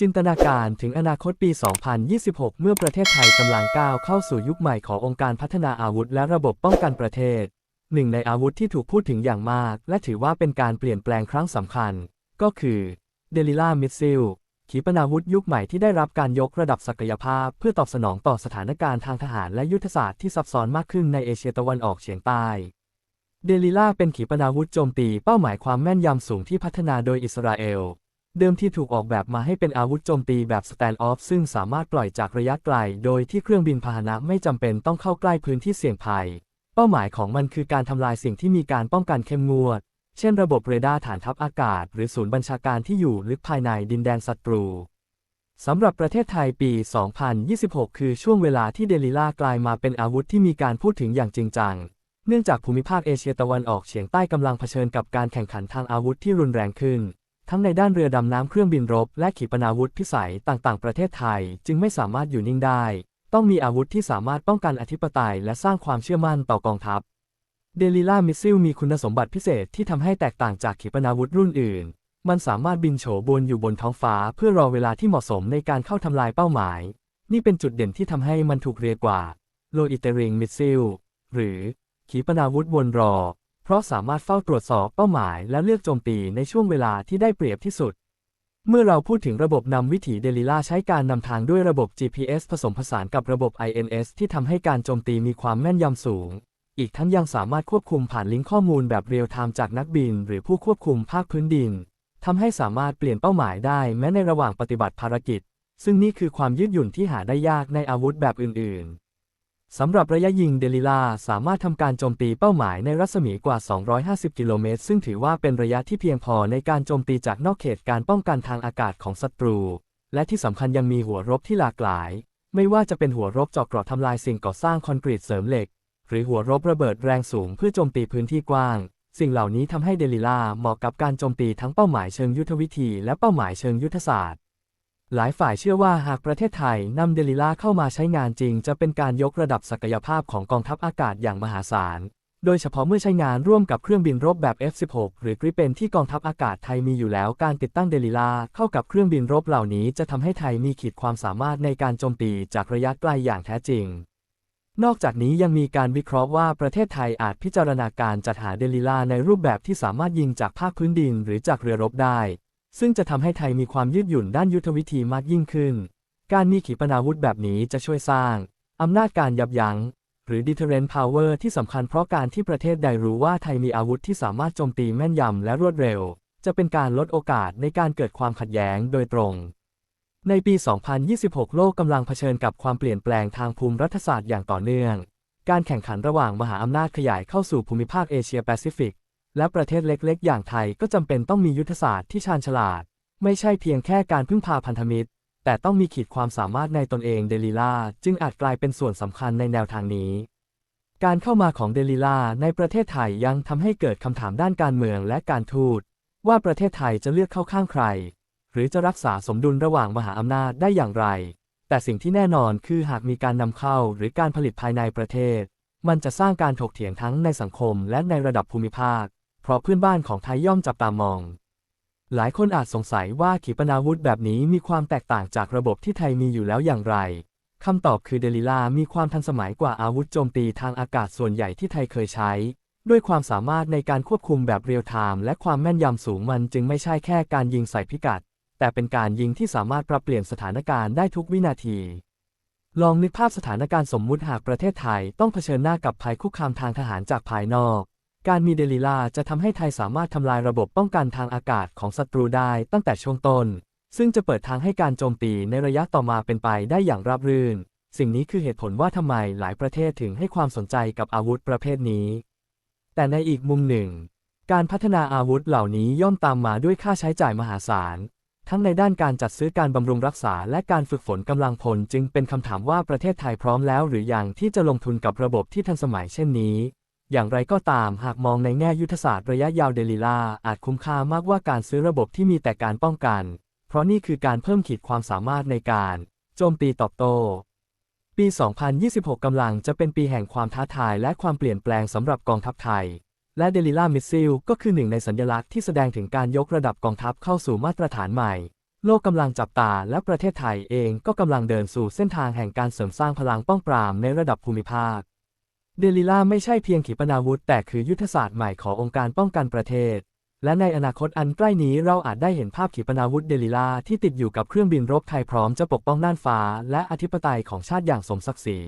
จินตนาการถึงอนาคตปี 2026 เมื่อประเทศไทยกำลังก้าวเข้าสู่ยุคใหม่ขององค์การพัฒนาอาวุธและระบบป้องกันประเทศ หนึ่งในอาวุธที่ถูกพูดถึงอย่างมาก และถือว่าเป็นการเปลี่ยนแปลงครั้งสำคัญ ก็คือเดลิล่ามิสซิลขีปนาวุธยุคใหม่ที่ได้รับการยกระดับศักยภาพ เพื่อตอบสนองต่อสถานการณ์ทางทหารและยุทธศาสตร์ที่ซับซ้อนมากขึ้นในเอเชียตะวันออกเฉียงใต้เดลิล่าเป็นขีปนาวุธโจมตีเป้าหมายความแม่นยำสูงที่พัฒนาโดยอิสราเอล เดิมที่ถูกออกแบบมาให้เป็นอาวุธโจมตีแบบสแตนด์ออฟซึ่งสามารถปล่อยจากระยะไกล โดยที่เครื่องบินพาหนะไม่จำเป็นต้องเข้าใกล้พื้นที่เสี่ยงภัย เป้าหมายของมันคือการทำลายสิ่งที่มีการป้องกันเข้มงวด เช่นระบบเรดาร์ฐานทัพอากาศ หรือศูนย์บัญชาการที่อยู่ลึกภายในดินแดนศัตรูสำหรับประเทศไทยปี 2026 คือช่วงเวลาที่เดลิล่ากลายมาเป็นอาวุธที่มีการพูดถึงอย่างจริงจัง เนื่องจากภูมิภาคเอเชียตะวันออกเฉียงใต้กำลังเผชิญกับการแข่งขันทางอาวุธที่รุนแรงขึ้น ทั้งในด้านเรือดำน้ำเครื่องบินรบ และขีปนาวุธพิสัยต่างๆ ประเทศไทย จึงไม่สามารถอยู่นิ่งได้ ต้องมีอาวุธที่สามารถป้องกันอธิปไตย และสร้างความเชื่อมั่นต่อกองทัพเดลิล่ามิสซิลมีคุณสมบัติพิเศษที่ทำให้แตกต่างจากขีปนาวุธรุ่นอื่น มันสามารถบินโฉบวนอยู่บนท้องฟ้าเพื่อรอเวลาที่เหมาะสมในการเข้าทำลายเป้าหมาย นี่เป็นจุดเด่นที่ทำให้มันถูกเรียกว่าโลอิเตริงมิสซิลหรือขีปนาวุธวนรอ เพราะสามารถเฝ้าตรวจสอบเป้าหมายและเลือกโจมตีในช่วงเวลาที่ได้เปรียบที่สุด เมื่อเราพูดถึงระบบนำวิถีเดลิล่าใช้การนำทางด้วยระบบ GPS ผสมผสานกับระบบ INS ที่ทำให้การโจมตีมีความแม่นยำสูง อีกทั้งยังสามารถควบคุมผ่านลิงก์ข้อมูลแบบเรียลไทม์จากนักบิน หรือผู้ควบคุมภาคพื้นดินทำให้สามารถเปลี่ยนเป้าหมายได้แม้ในระหว่างปฏิบัติภารกิจ ซึ่งนี่คือความยืดหยุ่นที่หาได้ยากในอาวุธแบบอื่นๆ สำหรับระยะยิงเดลิลาสามารถทำการโจมตีเป้าหมายในรัศมีกว่า 250 กิโลเมตร ซึ่งถือว่าเป็นระยะที่เพียงพอในการโจมตีจากนอกเขตการป้องกันทางอากาศของศัตรู และที่สำคัญยังมีหัวรบที่หลากหลาย ไม่ว่าจะเป็นหัวรบเจาะเกราะทำลายสิ่งก่อสร้างคอนกรีตเสริมเหล็ก หรือหัวรบระเบิดแรงสูงเพื่อโจมตีพื้นที่กว้าง สิ่งเหล่านี้ทำให้เดลิลาเหมาะกับการโจมตีทั้งเป้าหมายเชิงยุทธวิธีและเป้าหมายเชิงยุทธศาสตร์ หลายฝ่ายเชื่อว่าหากประเทศไทยนำเดลิล่าเข้ามาใช้งานจริง จะเป็นการยกระดับศักยภาพของกองทัพอากาศอย่างมหาศาล โดยเฉพาะเมื่อใช้งานร่วมกับเครื่องบินรบแบบ F-16 หรือกริปเปนที่กองทัพอากาศไทยมีอยู่แล้ว การติดตั้งเดลิล่าเข้ากับเครื่องบินรบเหล่านี้จะทำให้ไทยมีขีดความสามารถในการโจมตีจากระยะไกลอย่างแท้จริงนอกจากนี้ยังมีการวิเคราะห์ว่าประเทศไทยอาจพิจารณาการจัดหาเดลิล่าในรูปแบบที่สามารถยิงจากภาคพื้นดินหรือจากเรือรบได้ ซึ่งจะทำให้ไทยมีความยืดหยุ่นด้านยุทธวิธีมากยิ่งขึ้น การมีขีปนาวุธแบบนี้จะช่วยสร้างอำนาจการยับยั้ง หรือ deterrent power ที่สำคัญเพราะการที่ประเทศใดรู้ว่าไทยมีอาวุธที่สามารถโจมตีแม่นยำและรวดเร็ว จะเป็นการลดโอกาสในการเกิดความขัดแย้งโดยตรง ในปี 2026 โลกกำลังเผชิญกับความเปลี่ยนแปลงทางภูมิรัฐศาสตร์อย่างต่อเนื่อง การแข่งขันระหว่างมหาอำนาจขยายเข้าสู่ภูมิภาคเอเชียแปซิฟิก และประเทศเล็กๆ อย่างไทยก็จำเป็นต้องมียุทธศาสตร์ที่ชาญฉลาด ไม่ใช่เพียงแค่การพึ่งพาพันธมิตร แต่ต้องมีขีดความสามารถในตนเองเดลิล่าจึงอาจกลายเป็นส่วนสำคัญในแนวทางนี้ การเข้ามาของเดลิล่าในประเทศไทยยังทำให้เกิดคำถามด้านการเมืองและการทูต ว่าประเทศไทยจะเลือกเข้าข้างใคร หรือจะรักษาสมดุลระหว่างมหาอำนาจได้อย่างไร แต่สิ่งที่แน่นอนคือหากมีการนำเข้าหรือการผลิตภายในประเทศ มันจะสร้างการถกเถียงทั้งในสังคมและในระดับภูมิภาค เพราะเพื่อนบ้านของไทยย่อมจับตามอง หลายคนอาจสงสัยว่าขีปนาวุธแบบนี้มีความแตกต่างจากระบบที่ไทยมีอยู่แล้วอย่างไรคำตอบคือเดลิลามีความทันสมัยกว่าอาวุธโจมตีทางอากาศส่วนใหญ่ที่ไทยเคยใช้ ด้วยความสามารถในการควบคุมแบบเรียลไทม์และความแม่นยำสูงมันจึงไม่ใช่แค่การยิงใส่พิกัด แต่เป็นการยิงที่สามารถปรับเปลี่ยนสถานการณ์ได้ทุกวินาที ลองนึกภาพสถานการณ์สมมุติหากประเทศไทยต้องเผชิญหน้ากับภัยคุกคามทางทหารจากภายนอก การมีเดลิลาจะทำให้ไทยสามารถทำลายระบบป้องกันทางอากาศของศัตรูได้ตั้งแต่ช่วงต้น ซึ่งจะเปิดทางให้การโจมตีในระยะต่อมาเป็นไปได้อย่างราบรื่น สิ่งนี้คือเหตุผลว่าทำไมหลายประเทศถึงให้ความสนใจกับอาวุธประเภทนี้ แต่ในอีกมุมหนึ่ง การพัฒนาอาวุธเหล่านี้ย่อมตามมาด้วยค่าใช้จ่ายมหาศาล ทั้งในด้านการจัดซื้อการบำรุงรักษาและการฝึกฝนกำลังพลจึงเป็นคำถามว่าประเทศไทยพร้อมแล้วหรือยังที่จะลงทุนกับระบบที่ทันสมัยเช่นนี้ อย่างไรก็ตามหากมองในแง่ยุทธศาสตร์ระยะยาวเดลิล่าอาจคุ้มค่ามากกว่าการซื้อระบบที่มีแต่การป้องกัน เพราะนี่คือการเพิ่มขีดความสามารถในการโจมตีตอบโต้ ปี 2026 กำลังจะเป็นปีแห่งความท้าทายและความเปลี่ยนแปลงสำหรับกองทัพไทย และเดลิล่ามิสซิลก็คือหนึ่งในสัญลักษณ์ที่แสดงถึงการยกระดับกองทัพเข้าสู่มาตรฐานใหม่ โลกกำลังจับตาและประเทศไทยเองก็กำลังเดินสู่เส้นทางแห่งการเสริมสร้างพลังป้องปรามในระดับภูมิภาค เดลิล่าไม่ใช่เพียงขีปนาวุธ แต่คือยุทธศาสตร์ใหม่ขององค์การป้องกันประเทศ และในอนาคตอันใกล้นี้เราอาจได้เห็นภาพขีปนาวุธเดลิล่าที่ติดอยู่กับเครื่องบินรบไทยพร้อมจะปกป้องน่านฟ้า และอธิปไตยของชาติอย่างสมศักดิ์ศรี